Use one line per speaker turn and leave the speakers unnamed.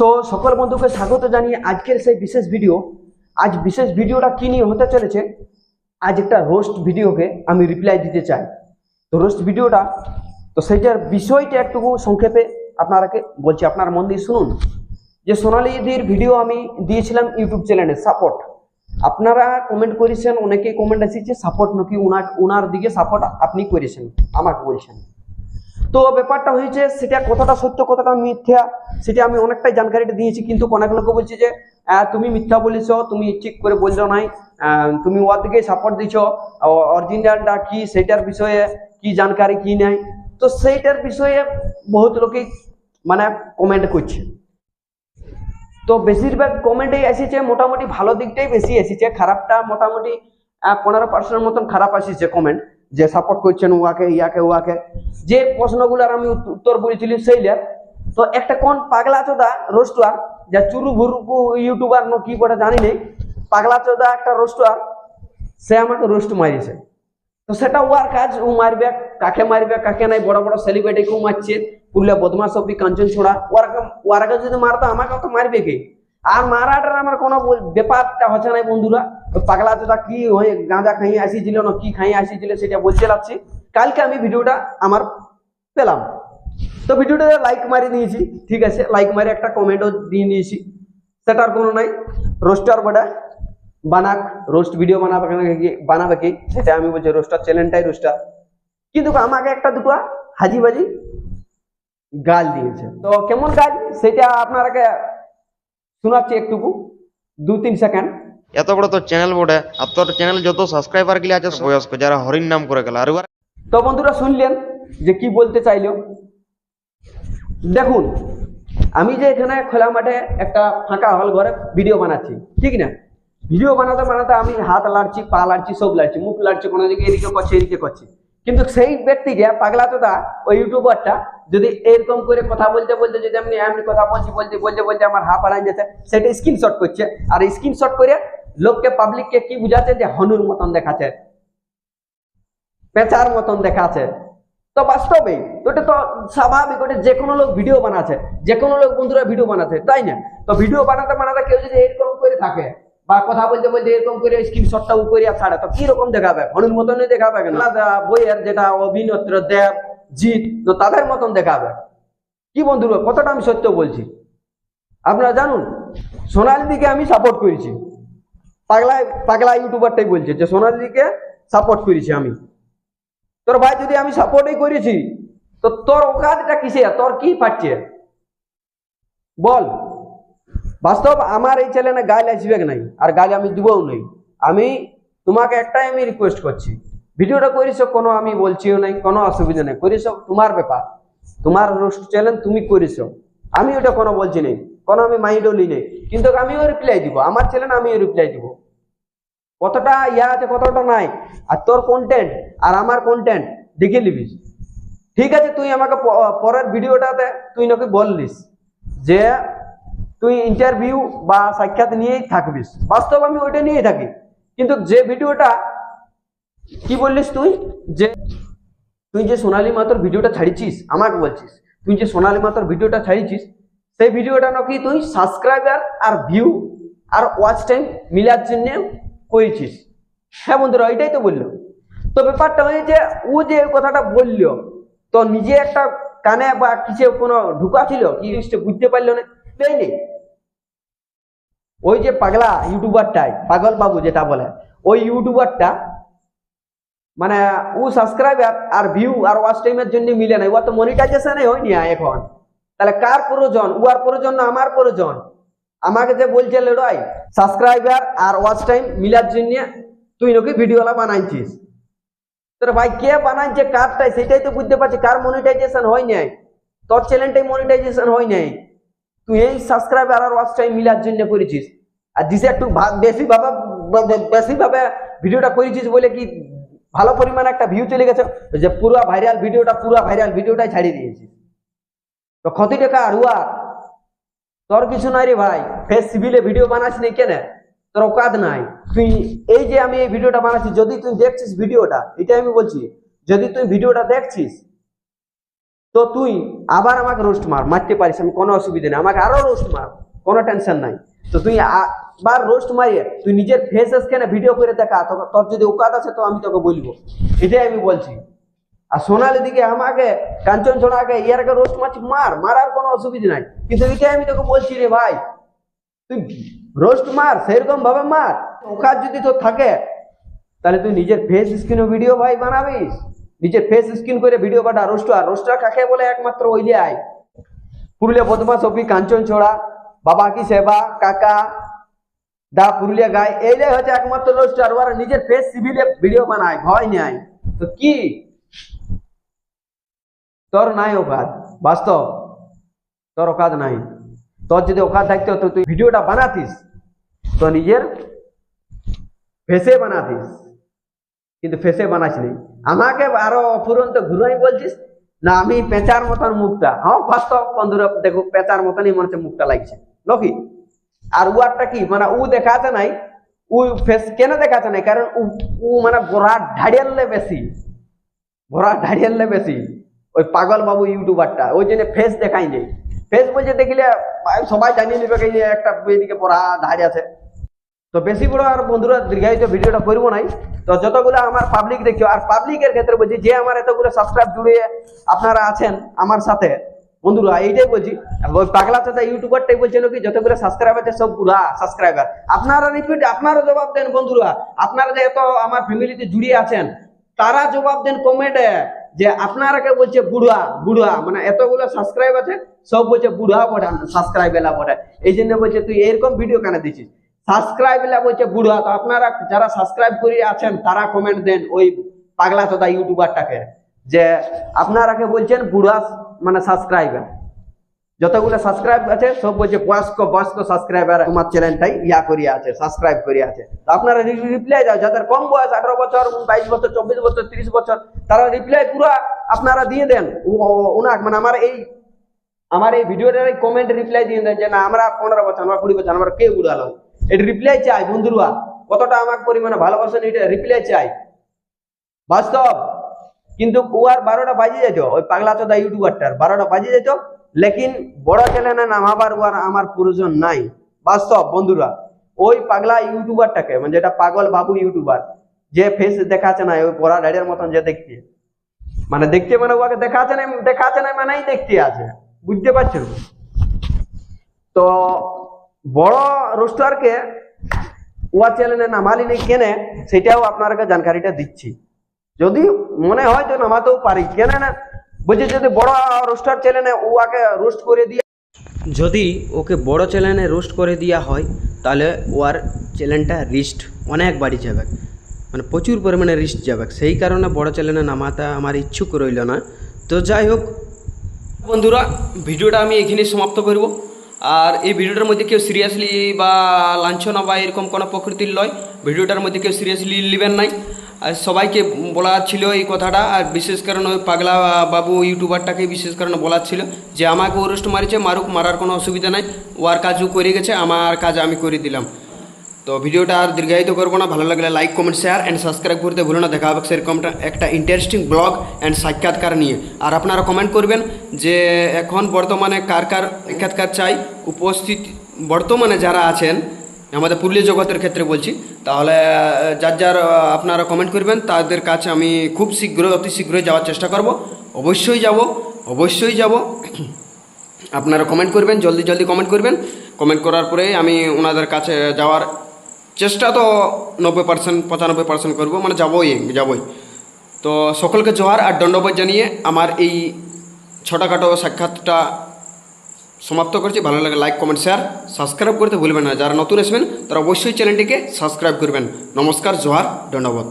So সকল বন্ধুকে স্বাগত জানিয়ে আজকের সেই বিশেষ ভিডিও আজ বিশেষ ভিডিওটা কী নিয়ে হতে চলেছে, আজ একটা রোস্ট ভিডিওকে আমি রিপ্লাই দিতে চাই। তো রোস্ট ভিডিওটা তো সেইটার বিষয়টা একটুকু সংক্ষেপে আপনারাকে বলছি, আপনার মন দিয়ে শুনুন। যে সোনালিদির ভিডিও আমি দিয়েছিলাম ইউটিউব চ্যানেলে সাপোর্ট আপনারা কমেন্ট করেছেন, অনেকেই কমেন্ট এসেছে সাপোর্ট নাকি ওনার ওনার দিকে সাপোর্ট আপনি করেছেন, আমাকে বলছেন। তো ব্যাপারটা হয়েছে, সেটা কতটা সত্য কতটা মিথ্যা, সেটা আমি অনেকটাই জানকারিটা দিয়েছি, কিন্তু অনেক লোক বলছে যে তুমি মিথ্যা বলেছ, তুমি ঠিক করে বলছো নাই তুমি ওর দিকে সাপোর্ট দিছ অরিজিনালটা কি সেটার বিষয়ে কি জানকারি, কি নাই, তো সেইটার বিষয়ে বহুত লোকে মানে কমেন্ট করছে। তো বেশিরভাগ কমেন্টেই এসেছে, মোটামুটি ভালো দিকটাই বেশি এসেছে, খারাপটা মোটামুটি পনেরো পার্সেন্টের মতন খারাপ আসিছে কমেন্ট যে সাপোর্ট করছেন উয়াকে ইয়াকে উয়াকে যে প্রশ্নগুলোর আমি উত- উত্তর বলেছিলি সেইটা তো একটা কোন পাগলা চোদা রোস্টার যা চুরু ভুরু ইউটিউবার ন কি করে জানি নেই, পাগলা চোদা একটা রোস্টার সে আমাকে রোস্ট মারিয়েছে তো সেটা ওয়ার কাজ ও মারবে, কাকে মারবে, কাকে নাই, বড় বড় সেলিব্রিটিকেও মারছে, পুরুলিয়া বদমাস অব্দি কাঞ্চন ছোড়া ওরাকে ওরাকে যদি মারতো আমাকে তো মারবে কে? আর মারাটার আমার কোনো ব্যাপারটা হচ্ছে না বন্ধুরা। ওই পাগলা চোদা কি হয়ে গাঁজা খাইয়ে আসিছিল না কি খাইয়ে আসিছিল সেটা বলতে লাগছি কালকে আমি ভিডিওটা আমার পেলাম। তো ভিডিওটা লাইক মারি দিয়েছি ঠিক আছে? লাইক মারি একটা কমেন্টও দিয়ে নিয়েছি। সেটার কোনো নাই। রোস্টার বড়া বানাক রোস্ট ভিডিও বানাবে বানাবে কি? সেটা আমি বলছি রোস্টার চ্যানেলটাই রোস্টার কিন্তু আমাকে একটা দুটো হাজি বাজি গাল দিয়েছে। তো কেমন গাল? সেটা আপনারাকে শোনাচ্ছি একটুকু দু তিন সেকেন্ড
এত বড় তো চ্যানেল বটে, আর তোর চ্যানেল যত সাবস্ক্রাইবার গুলি আছে বয়স্ক, যারা হরিণ নাম করে গেল। আর
তো বন্ধুরা শুনলেন যে কি বলতে চাইলো? দেখুন, আমি যে এখানে খোলা মাঠে একটা ফাঁকা হল ঘরে ভিডিও বানাচ্ছি, ঠিক না? ভিডিও বানাতে বানাতে আমি হাত লাড়ছি, পা লাড়ছি, সব লাড়ছি, মুখ লাড়ছি, কোনো দিকে এদিকে করছি এদিকে করছি। কিন্তু সেই ব্যক্তিকে পাগলা তোদা ওই ইউটিউবারটা যদি এরকম করে কথা বলতে বলতে, যদি আমি এমনি কথা বলছি, বলতে বলতে বলতে আমার হাফ আড়াই যাচ্ছে, সেটা স্ক্রিনশট করছে। আর স্ক্রিনশট করে লোককে পাবলিককে কি বুঝাচ্ছে যে হনুর মতন দেখাচ্ছে? পেঁচার মতন দেখাচ্ছে। তো বাস্তবে, ওটা তো স্বাভাবিক, ওটা যে কোনো লোক ভিডিও বানাচ্ছে যে কোনো লোক বন্ধুরা ভিডিও বানাচ্ছে, তাই না? তো ভিডিও বানাতে বানাতে কেউ যদি এরকম করে থাকে বা কথা বলতে বলতে এরকম করে স্ক্রিনশটটা উপরে ছাড়ে। তো কি রকম দেখাবে? হনুর মতনই দেখাবে আলাদা বইয়ের যেটা অভিনেত্র দেব, জিৎ, তো তাদের মতন দেখাবে। কি বন্ধুরা কতটা আমি সত্য বলছি? আপনারা জানুন, সোনালি দিকে আমি সাপোর্ট করেছি। পাগলা পাগলা ইউটিউবারটাই বলছে যে সোনালি দিকে সাপোর্ট করেছি আমি। তোর ভাই যদি আমি সাপোর্টই করেছি, তো তোর ওকাজটা কিসে? তোর কি পাচ্ছে বল। বাস্তব আমার এই চ্যানেলে গাল আসবে নাই? আর গাল আমি দিবও নাই। আমি তোমাকে একটাই আমি রিকোয়েস্ট করছি। ভিডিওটা করিস কোনো আমি বলছিও নাই, কোনো অসুবিধা নেই। করিস তোমার ব্যাপার। তোমার রোস্ট চ্যানেল তুমি করিস আমি ওটা কোনো বলছি নাই। কোনো আমি মাইন্ডও নি নেই। কিন্তু আমিও রিপ্লাই দিব। আমার চ্যানেল আমিও রিপ্লাই দিব। কতটা ইয়া আছে, কতটা নাই? আর তোর কন্টেন্ট আর আমার কন্টেন্ট দেখে নিবিস ঠিক আছে, তুই আমাকে পরের ভিডিওটাতে তুই নাকি বললিস যে তুই ইন্টারভিউ বা সাক্ষাৎ নিয়েই থাকবিস বাস্তব আমি ওইটা নিয়েই থাকি। কিন্তু যে ভিডিওটা, কি বললিস তুই? যে তুই যে সোনালী মাতর ভিডিওটা ছাড়িছিস, আমাকে বলছিস, তুই যে সোনালী মাতর ভিডিওটা ছাড়িছিস, সেই ভিডিওটা নাকি তুই সাবস্ক্রাইবার আর ভিউ আর ওয়াচ টাইম মিলার জন্য করেছিস। হ্যাঁ বন্ধুরা, ওইটাই তো বলল। তো ব্যাপারটা হয়েছে ও যে কথাটা বলল, তো নিজে একটা কানে বা কিছু কোনো ঢুকা ছিল, কি জিনিসটা বুঝতে পারল না তাই ওই যে পাগলা ইউটিউবারটাই, পাগল বাবু যেটা বলে, ওই ইউটিউবারটা মানে ও সাবস্ক্রাইবার আর ভিউ আর ওয়াচ টাইমের জন্য মিলে নাই ও তো মনিটাইজেশনই হয়নি এখন। তাহলে কার প্রয়োজন? উয়ার প্রয়োজন না আমার প্রয়োজন? আমাকে যে বলছে লড়াই সাবস্ক্রাইবার আর ওয়াচ টাইম মিলার জন্য তুই নাকি ভিডিওলা বানাইছিস। তোর ভাই কে বানাইছে, কারটাই, সেটাই তো বুঝতে পারছি, কার মনিটাইজেশন হয় নাই? তোর চ্যানেলটাই মনিটাইজেশন হয় নাই। তুই এই সাবস্ক্রাইবার আর ওয়াচ টাইম মিলার জন্য করেছিস। আর দিছে একটু বেশি ভাবে বেশি ভাবে ভিডিওটা করেছিস বলে কি ভালো পরিমাণে একটা ভিউ চলে গেছে? যে পুরো ভাইরাল ভিডিওটা, পুরো ভাইরাল ভিডিওটাই ছাড়িয়ে দিয়েছিস। তো ক্ষতি টাকা আর উয়া তোর কিছু নাই রে ভাই। ফেস সিভিলে ভিডিও বানাস নি কেন? তোর অকাদ নাই। তুই এই যে আমি এই ভিডিওটা বানাচ্ছি, যদি তুই দেখছিস ভিডিওটা এটাই আমি বলছি, যদি তুই ভিডিওটা দেখছিস, তো তুই আবার আমাকে রোস্ট মার, মারতে পারিস, আমি কোনো অসুবিধা নেই, আমাকে আরও রোস্ট মার, কোনো টেনশন নাই। তো তুই আবার রোস্ট মারিয়ে তুই নিজের ফেস স্ক্যানে ভিডিও করে দেখা তোর যদি ওকাত আছে তো আমি তোকে বলব। এটাই আমি বলছি। আর সোনালি দিকে আমাকে, কাঞ্চন ছোড়াকে ইয়ারকে রোস্ট মারছি, মার, মারার কোনো অসুবিধা নাই। কিন্তু এটাই আমি তোকে বলছি রে ভাই, তুই রোস্ট মার, সেরকম ভাবে মার। ওকাত যদি তোর থাকে, তাহলে তুই নিজের ফেস স্ক্রিনে ভিডিও ভাই বানাবিস। নিজের ফেস স্ক্রিন করে ভিডিও পাঠা রোস্টার। রোস্টার কাকে বলে একমাত্র? ওইলে পুরুলিয়া বদমাস অপি কাঞ্চন ছোড়া, বাবা কি সেবা, কাকা, দা পুরুলিয়া গায় এইলে হচ্ছে একমাত্র রোস্টার। ওরা নিজের ফেস সিভিলে ভিডিও বানায়, ভয় নেয়। তো কি? তোর নাই ওকাত বাস্তব। তোর ওকাত নাই। তোর যদি ওকাত থাকতো, তো তুই ভিডিওটা বানাতিস। তো নিজের ফেসে বানাতিস। কিন্তু ফেসে বানাস নি আমাকে আরও অফুরন্ত ঘুরাই বলছিস? না, আমি পেঁচার মতন মুখটা। হ্যাঁ বাস্তব বন্ধুরা, দেখো, পেঁচার মতনই মনে হচ্ছে মুখটা লাগছে। লকি, আর উয়ারটা কি? মানে উ দেখাতে নাই। উ ফেস কেন দেখাতে নাই? কারণ উ মানে গোড়া ঢাড়িয়ালে বেশি। ঘোড়া ঢাড়িয়ালে বেশি। ওই পাগল বাবু ইউটিউবারটা, ওই জন্য ফেস দেখাই নেই। ফেস বলছে, দেখিলে সবাই জানিয়ে নেবে একটা এদিকে পড়া ধাড়ি আছে। তো বেশি বড় আর বন্ধুরা দীর্ঘায়িত ভিডিওটা করব নাই। তো যতগুলো আমার পাবলিক দেখছ আর পাবলিকের ক্ষেত্রে বলছি, যে আমার এতগুলো সাবস্ক্রাইব জুড়ে আপনারা আছেন আমার সাথে, বন্ধুরা, এইটাই বলছি। পাগলা চাচা ইউটিউবারটাই বলছিল কি, যতগুলো সাবস্ক্রাইব আছে সব পুরা সাবস্ক্রাইবার আপনারা রিপিট আপনারা জবাব দেন, বন্ধুরা। আপনারা যে এত আমার ফ্যামিলিতে জুড়ে আছেন, তারা জবাব দেন কমেন্টে যে আপনারা কে বলছে বুড়া বুড়া মানে এতগুলো সাবস্ক্রাইব আছে, সব বলছে বুড়া বটে সাবস্ক্রাইব এলা বটে। এই জন্য বলছে, তুই এরকম ভিডিও কেন দিছিস? সাবস্ক্রাইব বলছে, বুড়া তো আপনারা যারা সাবস্ক্রাইব করে আছেন, তারা কমেন্ট দেন ওই পাগলা তোদা ইউটিউবারটাকে, যে আপনারা কে বলছেন বুড়া মানে সাবস্ক্রাইবার যতগুলো সাবস্ক্রাইব আছে, সব বলছে বয়স্ক বয়স্ক সাবস্ক্রাইবার তোমার চ্যানেলটাই ইয়া করিয়া আছে সাবস্ক্রাইব করিয়া আছে। আপনারা রিপ্লাই দাও, যাদের কম বয়স, আঠারো বছর, বাইশ বছর, চব্বিশ বছর, তিরিশ বছর, তারা রিপ্লাই পুরো আপনারা দিয়ে দেন। ওনাক মানে আমার এই আমার এই ভিডিওটার কমেন্ট রিপ্লাই দিয়ে দেন যে না, আমরা পনেরো বছর, আমরা কুড়ি বছর, আমরা কে উড়ালো এটা রিপ্লাই চাই বন্ধুরা কতটা আমাকে পরিমাণে ভালোবাসেন এটা রিপ্লাই চাই। বাস্তব। কিন্তু উয়ার বারোটা বাজে যেত ওই পাগলা চোদা ইউটিউবারটার। বারোটা বাজে যেত লেকিন বড় চ্যানেলে নামাবার উয়ার আমার প্রয়োজন নাই। বাস্তব বন্ধুরা ওই পাগলা ইউটিউবারটাকে মানে যেটা পাগল বাবু ইউটিউবার, যে ফেস দেখাচ্ছে না, ওই বড়া ডাইডের মতন যে দেখতে। মানে দেখতে মানে ওকে দেখাচ্ছে না দেখাচ্ছে না মানেই দেখতে আছে। বুঝতে পারছেন? তো বড় রোস্টারকে ওয়া চ্যানেলে নামালি নেই কেনে, সেটাও আপনাকে জানকারিটা দিচ্ছি। যদি মনে হয় তো নামাতেও পারি, কেন না? বলছি যদি বড় রোস্টার চ্যানেলে ওয়াকে রোস্ট করে দিয়ে
যদি ওকে বড় চ্যানেলে রোস্ট করে দেওয়া হয়, তাহলে ওর চ্যানেলটা রিস্ট অনেক বাড়ি যাবে। মানে প্রচুর পরিমাণে রিস্ট যাবে। সেই কারণে বড় চ্যানেলে নামাতে আমার ইচ্ছুক রইল না। তো যাই হোক, বন্ধুরা, ভিডিওটা আমি এখানেই সমাপ্ত করব। আর এই ভিডিওটার মধ্যে কেউ সিরিয়াসলি বা লাঞ্ছনা বা এরকম কোনো প্রকৃতির লয়, ভিডিওটার মধ্যে কেউ সিরিয়াসলি নেবেন নাই। আর সবাইকে বলা ছিল এই কথাটা, আর বিশেষ কারণে ওই পাগলা বাবু ইউটিউবারটাকে বিশেষ কারণে বলার ছিল যে, আমাকে ওরস্ট মারিছে, মারুক, মারার কোনো অসুবিধা নাই ওর কাজও করে গেছে, আমার কাজ আমি করে দিলাম। তো ভিডিওটা আর দীর্ঘায়িত করব না, ভালো লাগলে like comment share and subscribe করতে ভুলো না। দেখা হবে সেরকমটা একটা ইন্টারেস্টিং ব্লগ অ্যান্ড সাক্ষাৎকার নিয়ে। আর আপনারা কমেন্ট করবেন যে, এখন বর্তমানে কার কার সাক্ষাৎকার চাই? উপস্থিত, বর্তমানে যারা আছেন, আমাদের পুরুলিয়া জগতের ক্ষেত্রে বলছি, তাহলে যার যার আপনারা কমেন্ট করবেন, তাদের কাছে আমি খুব শীঘ্র, অতি শীঘ্রই যাওয়ার চেষ্টা করব। অবশ্যই যাব অবশ্যই যাব। আপনারা কমেন্ট করবেন, জলদি জলদি কমেন্ট করবেন। কমেন্ট করার পরে আমি ওনাদের কাছে যাওয়ার চেষ্টা তো নব্বই পার্সেন্ট পঁচানব্বই পার্সেন্ট করব মানে যাবই যাবই। তো সকলকে জোহার আর দণ্ডবোধ জানিয়ে আমার এই ছোটোখাটো সাক্ষাৎটা সমাপ্ত করছি। ভালো লাগে লাইক কমেন্ট শেয়ার সাবস্ক্রাইব করতে ভুলবেন না। যারা নতুন আসবেন তারা অবশ্যই চ্যানেলটিকে সাবস্ক্রাইব করবেন। নমস্কার, জোহার দণ্ডবোধ